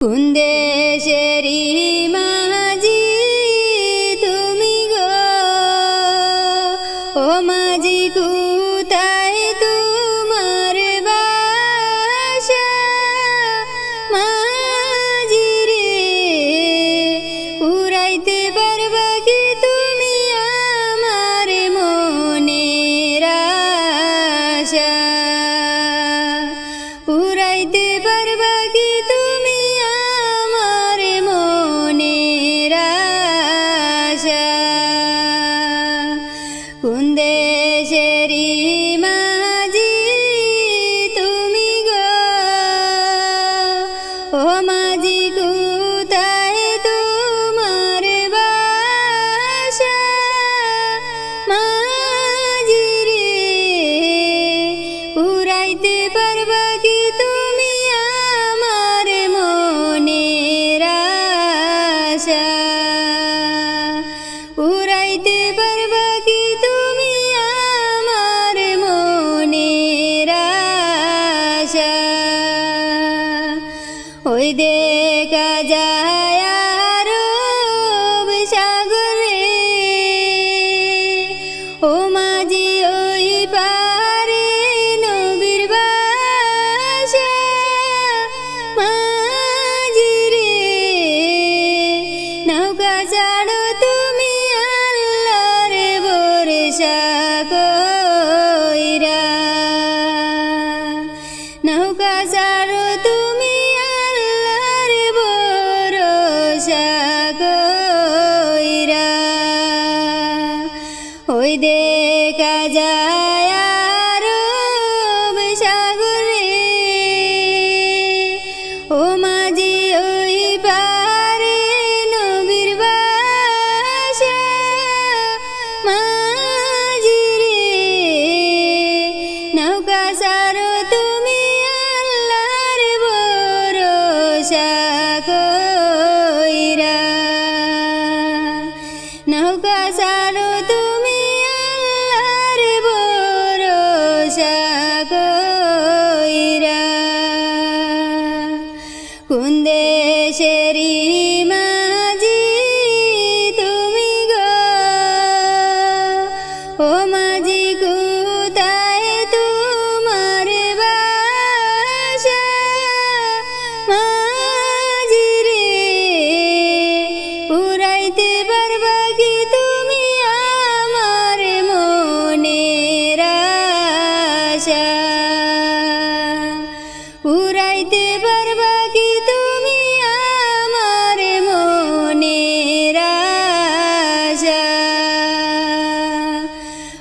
군대 一点。जय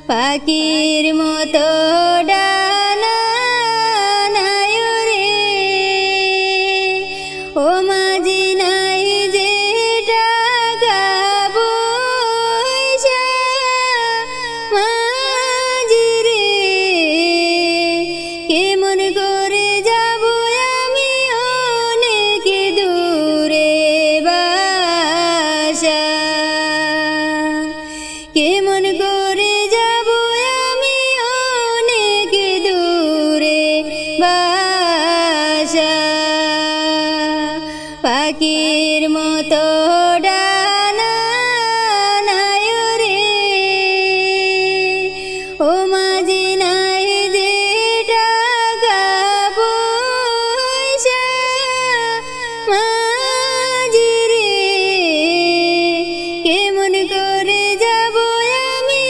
পাখির মতো পাখির মতো ডানায়ুরে নাই যে কেমন করে যাব আমি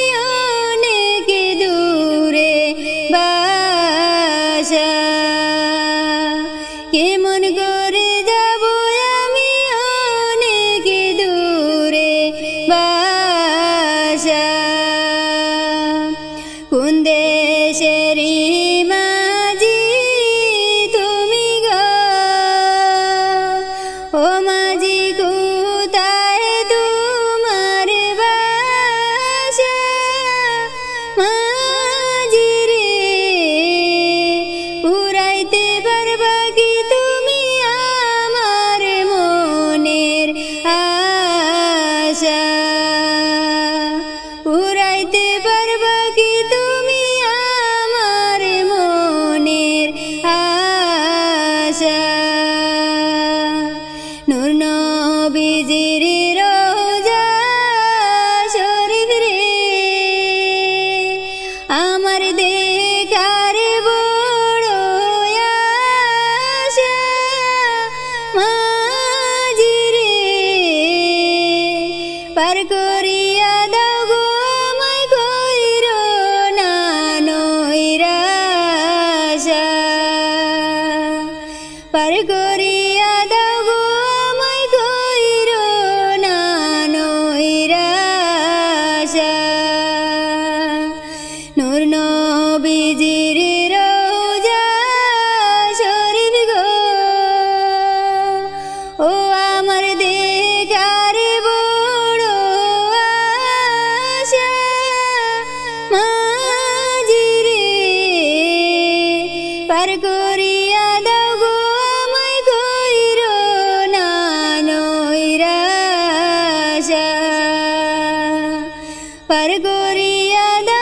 বাসা। কেমন করে করিয়া দাও আমায় কইর না নূর নবীজির അറിയത